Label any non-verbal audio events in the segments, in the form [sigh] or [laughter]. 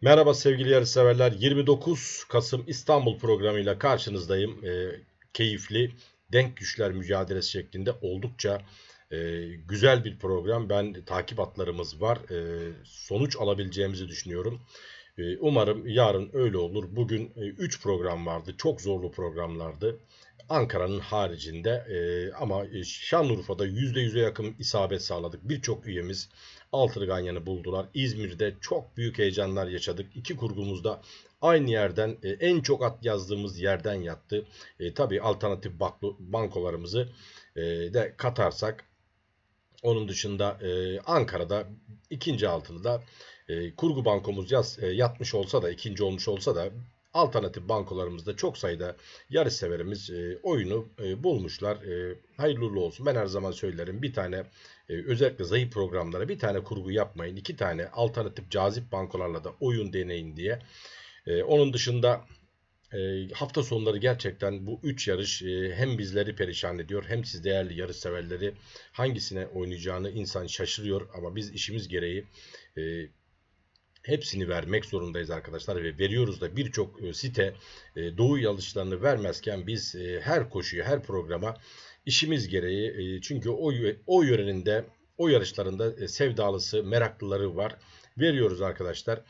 Merhaba sevgili yarışseverler. 29 Kasım İstanbul programıyla karşınızdayım. Ee, keyifli, denk güçler mücadelesi şeklinde oldukça e, güzel bir program. Ben takip atlarımız var. E, sonuç alabileceğimizi düşünüyorum. E, umarım yarın öyle olur. Bugün 3 program vardı. Çok zorlu programlardı. Ankara'nın haricinde e, ama Şanlıurfa'da %100'e yakın isabet sağladık. Birçok üyemiz Altır Ganyan'ı buldular. İzmir'de çok büyük heyecanlar yaşadık. İki kurgumuzda aynı yerden e, en çok at yazdığımız yerden yattı. E, tabii alternatif bankolarımızı e, de katarsak onun dışında e, Ankara'da ikinci altılıda e, kurgu bankomuz yaz, e, yatmış olsa da ikinci olmuş olsa da alternatif bankolarımızda çok sayıda yarış severimiz e, oyunu e, bulmuşlar. E, hayırlı olsun. Ben her zaman söylerim bir tane e, özellikle zayıf programlara bir tane kurgu yapmayın. iki tane alternatif cazip bankolarla da oyun deneyin diye. E, onun dışında e, hafta sonları gerçekten bu üç yarış e, hem bizleri perişan ediyor hem siz değerli yarış severleri hangisine oynayacağını insan şaşırıyor ama biz işimiz gereği e, hepsini vermek zorundayız arkadaşlar ve veriyoruz da birçok site doğu yarışlarını vermezken biz her koşuyu her programa işimiz gereği çünkü o, o yörenin o yarışlarında sevdalısı meraklıları var veriyoruz arkadaşlar.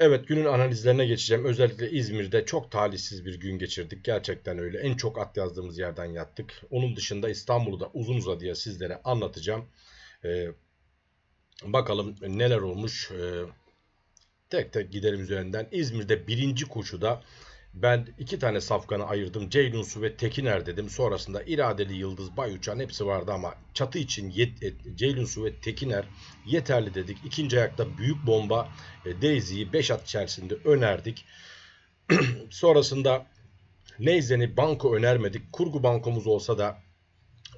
Evet günün analizlerine geçeceğim. Özellikle İzmir'de çok talihsiz bir gün geçirdik. Gerçekten öyle. En çok at yazdığımız yerden yattık. Onun dışında İstanbul'u da uzun uzadıya sizlere anlatacağım. Ee, bakalım neler olmuş. Ee, tek tek gidelim üzerinden. İzmir'de birinci koşuda ben iki tane safkanı ayırdım. Ceylunsu ve Tekiner dedim. Sonrasında İradeli Yıldız, Bayuçan hepsi vardı ama çatı için yet, e, Ceylunsu ve Tekiner yeterli dedik. İkinci ayakta büyük bomba e, Daisy'yi 5 at içerisinde önerdik. [clears throat] Sonrasında Neyzen'i banko önermedik. Kurgu bankomuz olsa da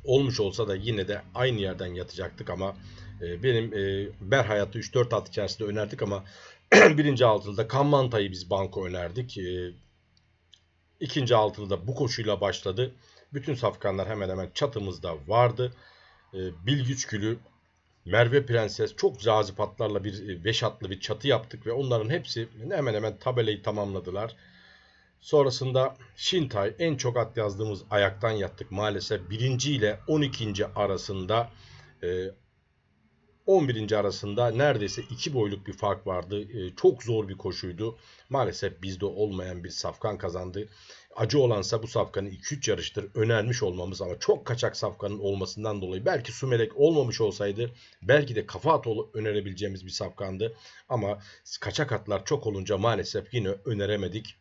olmuş olsa da yine de aynı yerden yatacaktık ama e, benim e, Berhayat'ı 3-4 at içerisinde önerdik ama [clears throat] birinci altılıda Kammanta'yı biz banko önerdik. E, ikinci altılıda bu koşuyla başladı. Bütün safkanlar hemen hemen çatımızda vardı. E, Bilgiç Gülü, Merve Prenses çok cazip atlarla bir beş atlı bir çatı yaptık ve onların hepsi hemen hemen tabelayı tamamladılar. Sonrasında Şintay en çok at yazdığımız ayaktan yattık maalesef. Birinci ile 12. arasında 11. arasında neredeyse 2 boyluk bir fark vardı. E, çok zor bir koşuydu. Maalesef bizde olmayan bir safkan kazandı. Acı olansa bu safkanı 2-3 yarıştır önermiş olmamız ama çok kaçak safkanın olmasından dolayı belki Sumelek olmamış olsaydı belki de kafa at önerebileceğimiz bir safkandı. Ama kaçak atlar çok olunca maalesef yine öneremedik.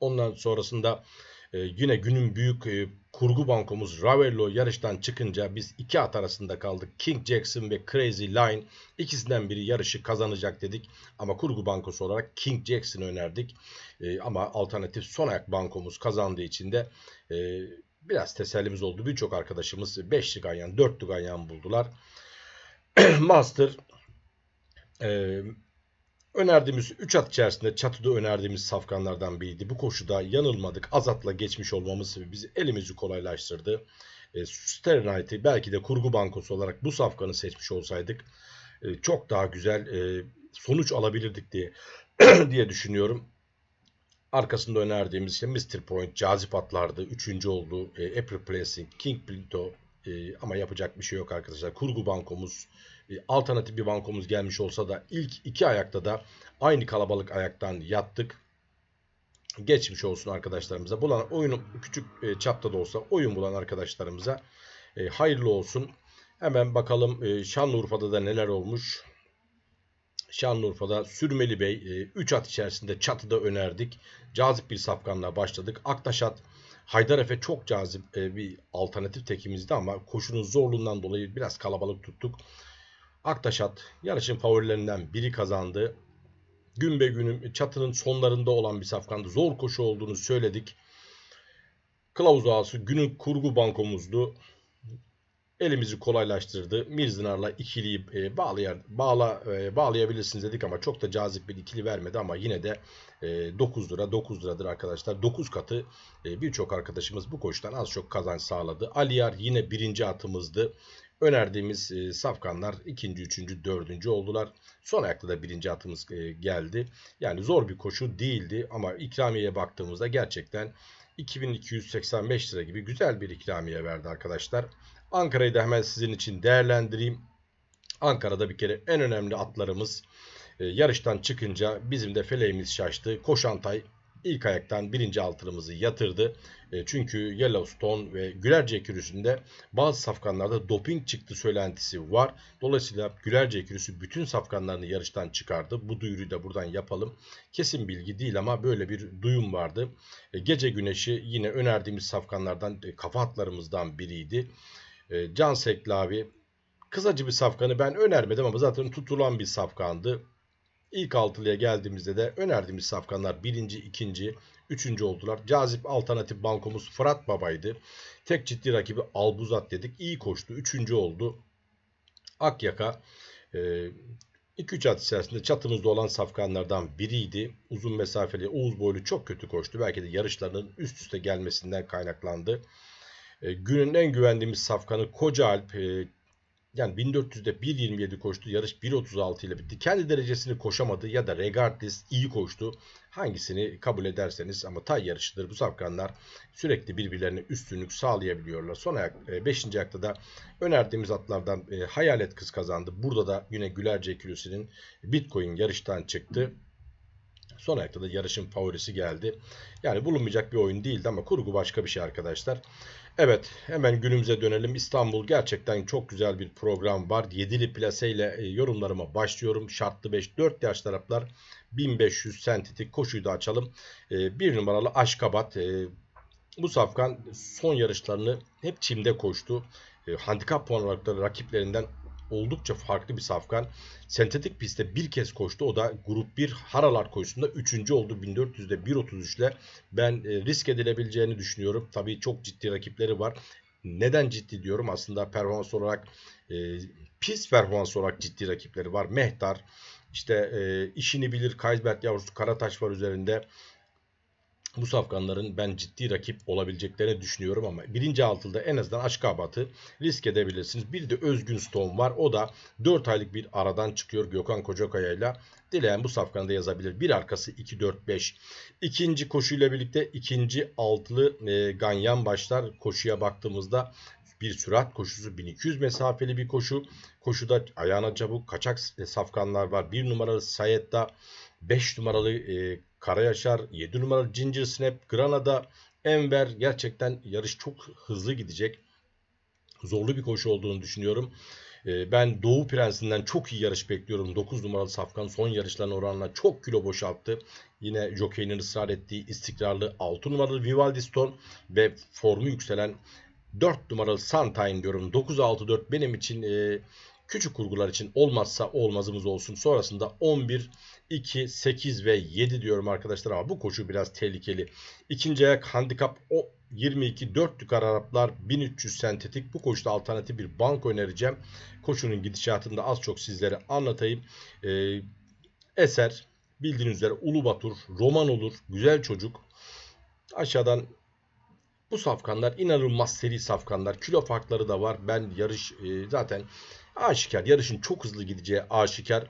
Ondan sonrasında e, yine günün büyük e, kurgu bankomuz Ravello yarıştan çıkınca biz iki at arasında kaldık. King Jackson ve Crazy Line ikisinden biri yarışı kazanacak dedik. Ama kurgu bankosu olarak King Jackson'ı önerdik. E, ama alternatif son ayak bankomuz kazandığı için de e, biraz tesellimiz oldu. Birçok arkadaşımız 5'li ganyan 4'lü ganyan buldular. [clears throat] Master e, Önerdiğimiz 3 at içerisinde çatıda önerdiğimiz safkanlardan biriydi. Bu koşuda yanılmadık. Azat'la geçmiş olmamız bizi elimizi kolaylaştırdı. E, Sterling'i belki de kurgu bankosu olarak bu safkanı seçmiş olsaydık e, çok daha güzel e, sonuç alabilirdik diye [clears throat] diye düşünüyorum. Arkasında önerdiğimiz işte Mr. Point, cazip atlardı. Üçüncü oldu. E, April Placing, King Pinto, e, ama yapacak bir şey yok arkadaşlar. Kurgu bankomuz, alternatif bir bankomuz gelmiş olsa da ilk iki ayakta da aynı kalabalık ayaktan yattık. Geçmiş olsun arkadaşlarımıza. Bulan oyunu küçük e, çapta da olsa oyun bulan arkadaşlarımıza e, hayırlı olsun. Hemen bakalım e, Şanlıurfa'da da neler olmuş. Şanlıurfa'da Sürmeli Bey 3 e, at içerisinde çatıda önerdik. Cazip bir safkanla başladık. Aktaş at Haydar Efe çok cazip bir alternatif tekimizdi ama koşunun zorluğundan dolayı biraz kalabalık tuttuk. Aktaşat yarışın favorilerinden biri kazandı. Gün be günüm çatının sonlarında olan bir safkandı. Zor koşu olduğunu söyledik. Kılavuz ağası günün kurgu bankomuzdu elimizi kolaylaştırdı. Mirzinar'la ikiliyi e, bağlayar, bağla, e, bağlayabilirsiniz dedik ama çok da cazip bir ikili vermedi ama yine de e, 9 lira 9 liradır arkadaşlar. 9 katı e, birçok arkadaşımız bu koşudan az çok kazanç sağladı. Aliyar yine birinci atımızdı. Önerdiğimiz e, safkanlar ikinci, üçüncü, dördüncü oldular. Son ayakta da birinci atımız e, geldi. Yani zor bir koşu değildi ama ikramiyeye baktığımızda gerçekten 2285 lira gibi güzel bir ikramiye verdi arkadaşlar. Ankara'yı da hemen sizin için değerlendireyim. Ankara'da bir kere en önemli atlarımız yarıştan çıkınca bizim de feleğimiz şaştı. Koşantay ilk ayaktan birinci altınımızı yatırdı. E, çünkü Yellowstone ve Gülerce ekürüsünde bazı safkanlarda doping çıktı söylentisi var. Dolayısıyla Gülerce ekürüsü bütün safkanlarını yarıştan çıkardı. Bu duyuruyu da buradan yapalım. Kesin bilgi değil ama böyle bir duyum vardı. E, Gece Güneşi yine önerdiğimiz safkanlardan e, kafa hatlarımızdan biriydi. E, Can Sekli abi kısacı bir safkanı ben önermedim ama zaten tutulan bir safkandı. İlk altılıya geldiğimizde de önerdiğimiz safkanlar birinci, ikinci, üçüncü oldular. Cazip alternatif bankomuz Fırat Baba'ydı. Tek ciddi rakibi Albuzat dedik. İyi koştu. Üçüncü oldu. Akyaka 2-3 at içerisinde çatımızda olan safkanlardan biriydi. Uzun mesafeli Oğuz boylu çok kötü koştu. Belki de yarışlarının üst üste gelmesinden kaynaklandı. E, günün en güvendiğimiz safkanı Koca Alp e, yani 1400'de 1.27 koştu. Yarış 1.36 ile bitti. Kendi derecesini koşamadı ya da regardless iyi koştu. Hangisini kabul ederseniz ama tay yarışıdır. Bu safkanlar sürekli birbirlerine üstünlük sağlayabiliyorlar. Son ayak 5. E, ayakta da önerdiğimiz atlardan e, Hayalet Kız kazandı. Burada da yine Gülerce Ekülüsü'nün Bitcoin yarıştan çıktı. Son ayakta da yarışın favorisi geldi. Yani bulunmayacak bir oyun değildi ama kurgu başka bir şey arkadaşlar. Evet hemen günümüze dönelim. İstanbul gerçekten çok güzel bir program var. Yedili plase ile e, yorumlarıma başlıyorum. Şartlı 5 4 yaş taraflar 1500 sentetik koşuyu da açalım. E, bir numaralı Aşkabat. E, bu safkan son yarışlarını hep çimde koştu. Handikap puan olarak da rakiplerinden oldukça farklı bir safkan. Sentetik pistte bir kez koştu. O da grup 1 Haralar koşusunda 3. oldu 1400'de 1.33 ile. Ben e, risk edilebileceğini düşünüyorum. Tabii çok ciddi rakipleri var. Neden ciddi diyorum? Aslında performans olarak e, pis performans olarak ciddi rakipleri var. Mehtar, işte e, işini bilir Kaysbert yavrusu Karataş var üzerinde bu safkanların ben ciddi rakip olabileceklerini düşünüyorum ama birinci altında en azından Aşkabat'ı risk edebilirsiniz. Bir de Özgün Stone var. O da 4 aylık bir aradan çıkıyor Gökhan Kocakaya ile. Dileyen bu safkanı yazabilir. Bir arkası 2-4-5. İkinci koşuyla birlikte ikinci altılı e, Ganyan başlar. Koşuya baktığımızda bir sürat koşusu 1200 mesafeli bir koşu. Koşuda ayağına çabuk kaçak safkanlar var. Bir numaralı Sayet'ta 5 numaralı e, Karayaşar, 7 numaralı Ginger Snap, Granada, Enver gerçekten yarış çok hızlı gidecek. Zorlu bir koşu olduğunu düşünüyorum. E, ben Doğu Prensi'nden çok iyi yarış bekliyorum. 9 numaralı Safkan son yarışlarına oranla çok kilo boşalttı. Yine Jockey'nin ısrar ettiği istikrarlı 6 numaralı Vivaldi Stone ve formu yükselen 4 numaralı Santine diyorum. 9-6-4 benim için e, küçük kurgular için olmazsa olmazımız olsun. Sonrasında 11, 2, 8 ve 7 diyorum arkadaşlar ama bu koşu biraz tehlikeli. İkinci ayak handikap o 22 4 tükar Araplar 1300 sentetik bu koşuda alternatif bir bank önereceğim. Koşunun gidişatını da az çok sizlere anlatayım. Ee, eser bildiğiniz üzere Ulubatur, Roman olur, güzel çocuk. Aşağıdan bu safkanlar inanılmaz seri safkanlar. Kilo farkları da var. Ben yarış e, zaten aşikar. Yarışın çok hızlı gideceği aşikar.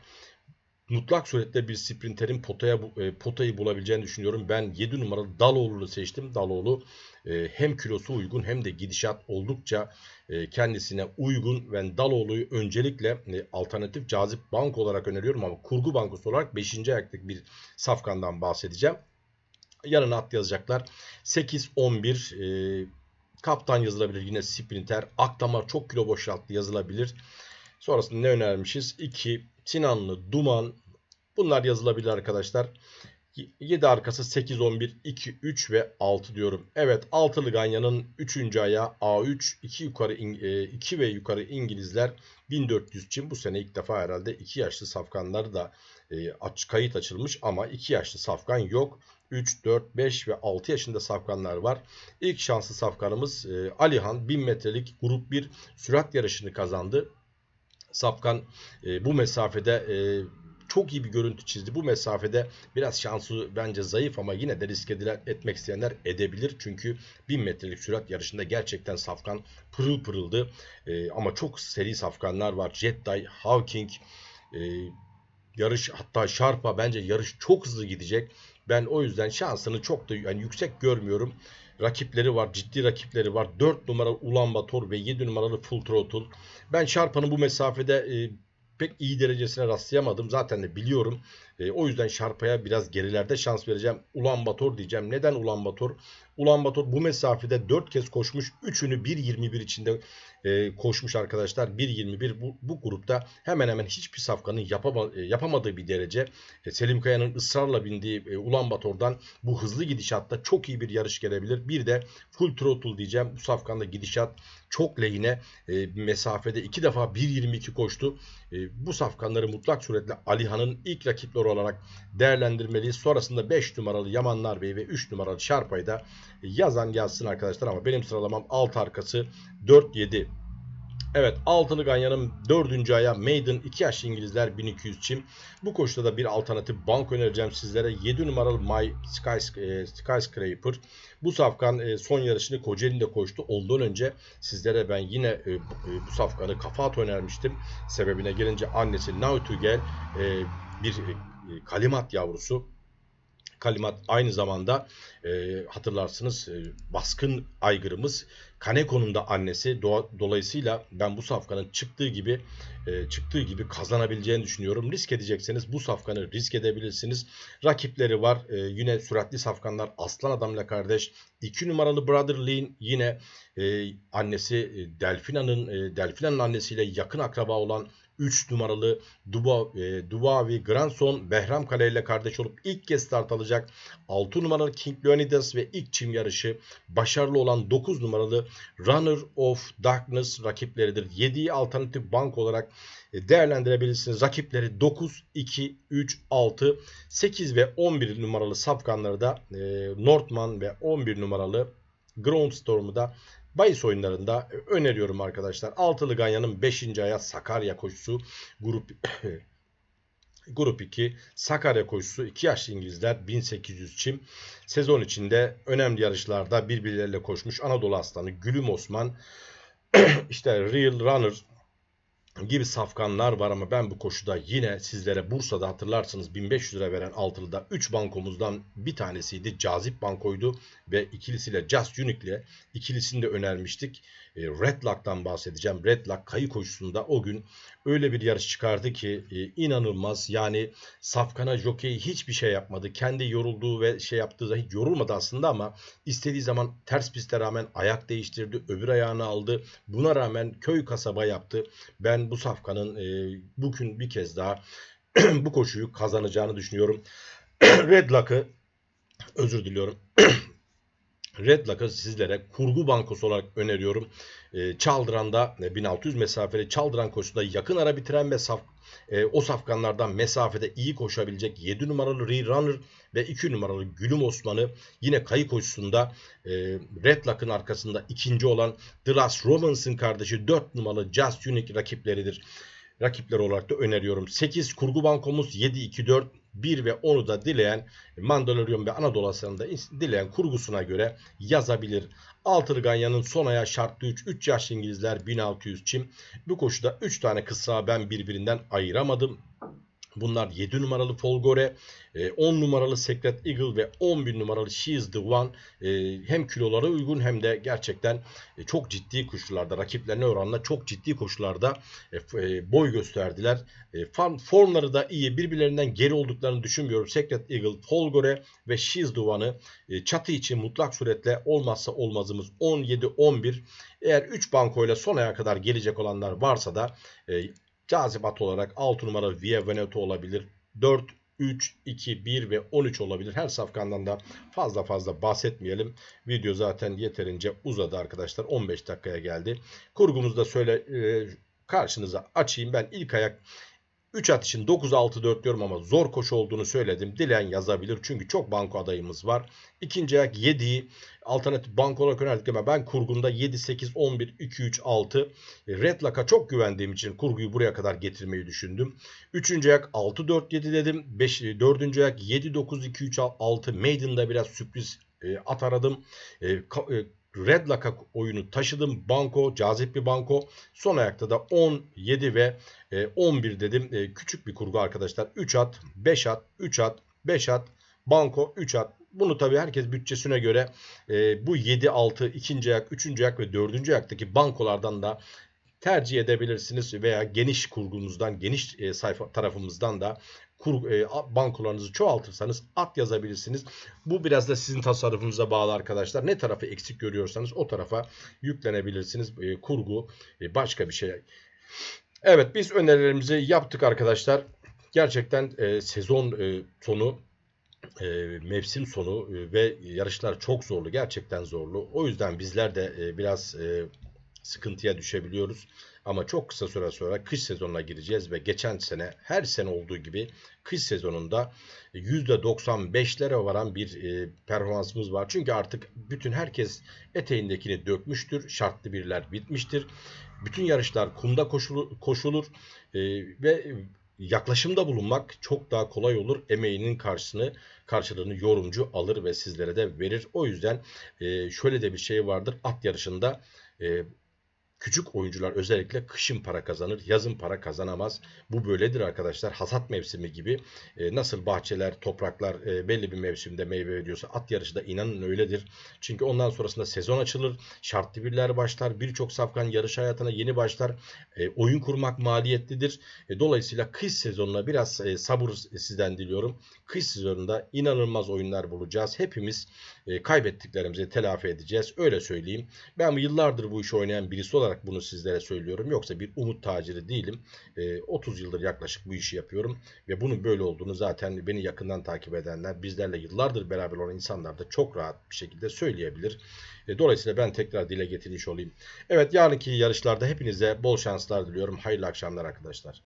Mutlak surette bir sprinterin potaya e, potayı bulabileceğini düşünüyorum. Ben 7 numaralı Daloğlu'nu seçtim. Daloğlu e, hem kilosu uygun hem de gidişat oldukça e, kendisine uygun. Ben Daloğlu'yu öncelikle alternatif cazip bank olarak öneriyorum ama kurgu bankosu olarak 5. ayaklık bir safkandan bahsedeceğim. Yanına at yazacaklar. 8-11 e, kaptan yazılabilir. Yine sprinter. Akdamar çok kilo boşalttı yazılabilir. Sonrasında ne önermişiz? 2 Sinanlı, Duman. Bunlar yazılabilir arkadaşlar. 7 arkası 8, 11, 2, 3 ve 6 diyorum. Evet altılı Ganya'nın 3. ayağı A3 2 yukarı 2 e, ve yukarı İngilizler 1400 için bu sene ilk defa herhalde 2 yaşlı safkanları da e, aç, kayıt açılmış ama 2 yaşlı safkan yok. 3, 4, 5 ve 6 yaşında safkanlar var. İlk şanslı safkanımız e, Alihan 1000 metrelik grup 1 sürat yarışını kazandı. Safkan bu mesafede çok iyi bir görüntü çizdi. Bu mesafede biraz şansı bence zayıf ama yine de risk edilen, etmek isteyenler edebilir. Çünkü 1000 metrelik sürat yarışında gerçekten safkan pırıl pırıldı. E, ama çok seri safkanlar var. Jedi, Hawking, e, yarış hatta Sharp'a bence yarış çok hızlı gidecek. Ben o yüzden şansını çok da yani yüksek görmüyorum. Rakipleri var, ciddi rakipleri var. 4 numaralı Ulan Bator ve 7 numaralı Full Throttle. Ben Sharp'ın bu mesafede e, pek iyi derecesine rastlayamadım. Zaten de biliyorum. E, o yüzden Şarpa'ya biraz gerilerde şans vereceğim. Ulan Bator diyeceğim. Neden Ulan Bator? Ulan Bator bu mesafede 4 kez koşmuş. 3'ünü 1.21 içinde e, koşmuş arkadaşlar. 1.21 bu, bu grupta hemen hemen hiçbir safkanın yapama, e, yapamadığı bir derece. E, Selim Kaya'nın ısrarla bindiği e, Ulan Bator'dan bu hızlı gidişatta çok iyi bir yarış gelebilir. Bir de full throttle diyeceğim. Bu safkanda gidişat çok lehine e, mesafede iki defa 1.22 koştu. E, bu safkanları mutlak suretle Alihan'ın ilk rakipleri olarak değerlendirmeliyiz. Sonrasında 5 numaralı Yamanlar Bey ve 3 numaralı Şarpay'ı da yazan yazsın arkadaşlar ama benim sıralamam alt arkası 4-7. Evet altılı ganyanın dördüncü aya Maiden 2 yaş İngilizler 1200 çim. Bu koşuda da bir alternatif bank önereceğim sizlere. 7 numaralı My Sky, e, Skyscraper. Bu safkan e, son yarışını Kocaeli'nde koştu. Ondan önce sizlere ben yine e, bu, bu safkanı kafa at önermiştim. Sebebine gelince annesi Nautugel bir kalimat yavrusu. Kalimat aynı zamanda e, hatırlarsınız e, baskın aygırımız Kaneko'nun da annesi. Doğa, dolayısıyla ben bu safkanın çıktığı gibi e, çıktığı gibi kazanabileceğini düşünüyorum. Risk edecekseniz bu safkanı risk edebilirsiniz. Rakipleri var. E, yine süratli safkanlar Aslan Adam'la kardeş. 2 numaralı Brother Lean yine e, annesi e, Delfina'nın e, Delfina'nın annesiyle yakın akraba olan 3 numaralı Duba, e, Duvavi Granson Behram Kale ile kardeş olup ilk kez start alacak. 6 numaralı King Leonidas ve ilk çim yarışı başarılı olan 9 numaralı Runner of Darkness rakipleridir. 7'yi alternatif bank olarak e, değerlendirebilirsiniz. Rakipleri 9, 2, 3, 6, 8 ve 11 numaralı safkanları da e, Northman ve 11 numaralı Groundstorm'u da Bayis oyunlarında öneriyorum arkadaşlar. Altılı Ganyan'ın 5. aya Sakarya koşusu grup [coughs] Grup 2 Sakarya koşusu 2 yaşlı İngilizler 1800 çim. Sezon içinde önemli yarışlarda birbirleriyle koşmuş Anadolu Aslanı Gülüm Osman [clears throat] işte Real Runner gibi safkanlar var ama ben bu koşuda yine sizlere Bursa'da hatırlarsınız 1500 lira veren altılıda 3 bankomuzdan bir tanesiydi. Cazip bankoydu ve ikilisiyle Just Unique'le ikilisini de önermiştik. E, Red Lock'tan bahsedeceğim. Red Lock kayı koşusunda o gün öyle bir yarış çıkardı ki e, inanılmaz. Yani Safkan'a jockey hiçbir şey yapmadı. Kendi yorulduğu ve şey yaptığı da hiç yorulmadı aslında ama istediği zaman ters piste rağmen ayak değiştirdi. Öbür ayağını aldı. Buna rağmen köy kasaba yaptı. Ben bu Safkan'ın e, bugün bir kez daha [clears throat] bu koşuyu kazanacağını düşünüyorum. [clears throat] Red Lock'ı özür diliyorum. [clears throat] Red Lock'ı sizlere kurgu bankosu olarak öneriyorum. E, Çaldıran'da 1600 mesafeli Çaldıran koşusunda yakın ara bitiren ve saf, e, o safkanlardan mesafede iyi koşabilecek 7 numaralı Runner ve 2 numaralı Gülüm Osman'ı yine kayı koşusunda e, Red Lock'ın arkasında ikinci olan Last Romans'ın kardeşi 4 numaralı Just Unique rakipleridir. Rakipler olarak da öneriyorum. 8 kurgu bankomuz 7-2-4 1 ve 10'u da dileyen Mandalorian ve Anadolu Aslanı'nda dileyen kurgusuna göre yazabilir. Altılı Ganyan'ın son aya şartlı 3, 3 yaş İngilizler 1600 çim. Bu koşuda 3 tane kısa ben birbirinden ayıramadım. Bunlar 7 numaralı Folgore, 10 e, numaralı Secret Eagle ve 11 numaralı She is the One e, hem kilolara uygun hem de gerçekten e, çok ciddi koşularda rakiplerine oranla çok ciddi koşularda boy gösterdiler. Formları da iyi birbirlerinden geri olduklarını düşünmüyorum. Secret Eagle, Folgore ve She is the One'ı çatı için mutlak suretle olmazsa olmazımız 17-11 eğer 3 bankoyla son aya kadar gelecek olanlar varsa da Cazibat olarak 6 numara Via Veneto olabilir. 4, 3, 2, 1 ve 13 olabilir. Her safkandan da fazla fazla bahsetmeyelim. Video zaten yeterince uzadı arkadaşlar. 15 dakikaya geldi. Kurgumuzda söyle e, karşınıza açayım. Ben ilk ayak 3 at için 9-6-4 diyorum ama zor koşu olduğunu söyledim. Dileyen yazabilir çünkü çok banko adayımız var. İkinci ayak 7'yi alternatif banko olarak önerdik ama ben kurgunda 7, 8, 11, 2, 3, 6 Red Lock'a çok güvendiğim için kurguyu buraya kadar getirmeyi düşündüm. Üçüncü ayak 6, 4, 7 dedim. Beş, dördüncü ayak 7, 9, 2, 3, 6 Maiden'da biraz sürpriz e, at aradım. E, e, Red Lock'a oyunu taşıdım. Banko, cazip bir banko. Son ayakta da 10, 7 ve e, 11 dedim. E, küçük bir kurgu arkadaşlar. 3 at, 5 at, 3 at, 5 at, banko, 3 at. Bunu tabii herkes bütçesine göre e, bu 7, 6, ikinci ayak, üçüncü ayak ve dördüncü ayaktaki bankolardan da tercih edebilirsiniz veya geniş kurgumuzdan, geniş e, sayfa tarafımızdan da kur, e, bankolarınızı çoğaltırsanız at yazabilirsiniz. Bu biraz da sizin tasarrufunuza bağlı arkadaşlar. Ne tarafı eksik görüyorsanız o tarafa yüklenebilirsiniz. E, kurgu e, başka bir şey. Evet biz önerilerimizi yaptık arkadaşlar. Gerçekten e, sezon e, sonu e, mevsim sonu e, ve yarışlar çok zorlu. Gerçekten zorlu. O yüzden bizler de e, biraz e, sıkıntıya düşebiliyoruz. Ama çok kısa süre sonra kış sezonuna gireceğiz ve geçen sene her sene olduğu gibi kış sezonunda %95'lere varan bir e, performansımız var. Çünkü artık bütün herkes eteğindekini dökmüştür. Şartlı birler bitmiştir. Bütün yarışlar kumda koşulur, koşulur e, ve yaklaşımda bulunmak çok daha kolay olur. Emeğinin karşısını karşılığını yorumcu alır ve sizlere de verir. O yüzden e, şöyle de bir şey vardır. At yarışında e, küçük oyuncular özellikle kışın para kazanır, yazın para kazanamaz. Bu böyledir arkadaşlar. Hasat mevsimi gibi e, nasıl bahçeler, topraklar e, belli bir mevsimde meyve veriyorsa at yarışı da inanın öyledir. Çünkü ondan sonrasında sezon açılır, şartlı birler başlar, birçok safkan yarış hayatına yeni başlar. E, oyun kurmak maliyetlidir. E, dolayısıyla kış sezonuna biraz e, sabır sizden diliyorum. Kış sezonunda inanılmaz oyunlar bulacağız. Hepimiz e, kaybettiklerimizi telafi edeceğiz. Öyle söyleyeyim. Ben yıllardır bu işi oynayan birisi olarak bunu sizlere söylüyorum. Yoksa bir umut taciri değilim. E, 30 yıldır yaklaşık bu işi yapıyorum. Ve bunun böyle olduğunu zaten beni yakından takip edenler, bizlerle yıllardır beraber olan insanlar da çok rahat bir şekilde söyleyebilir. E, dolayısıyla ben tekrar dile getirmiş olayım. Evet yarınki yarışlarda hepinize bol şanslar diliyorum. Hayırlı akşamlar arkadaşlar.